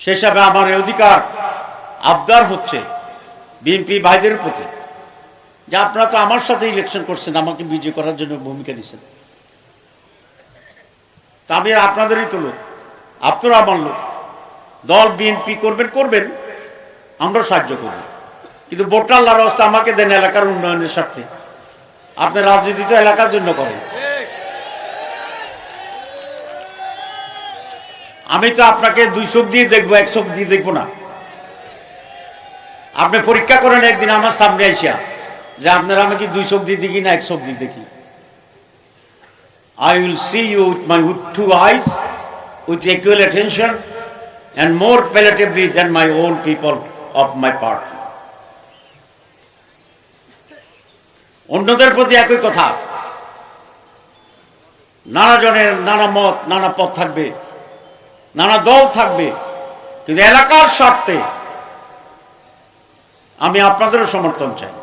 সে হিসাবে আমার অধিকার আবদার হচ্ছে বিএনপি ভাইদের প্রতি। যে আপনারা তো আমার সাথে ইলেকশন করছেন, আমাকে বিজয় করার জন্য ভূমিকা নিছেন তা আমি আপনাদেরই তো লোক, আপনারা আমার লোক। দল বিএনপি করবেন করবেন আমরা সাহায্য করব। কিন্তু ভোটার অবস্থা আমাকে দেন এলাকার উন্নয়নের স্বার্থে। আপনি রাজনীতি তো এলাকার জন্য করেন। আমি তো আপনাকে দুই চোখ দিয়ে দেখব এক চোখ দিয়ে দেখব না। আপনি পরীক্ষা করেন একদিন আমার সামনে আইসা যে আপনারা আমাকে দুই চোখ দিয়ে দেখি না এক চোখ দিয়ে দেখি। I will see you with my two eyes, with equal attention, and more palatably than my own people of my party. অন্যদের প্রতি একই কথা। নানা জনের নানা মত নানা পথ থাকবে। নানা দল থাকবে কিন্তু এলাকার স্বার্থে আমি আপনাদেরও সমর্থন চাই।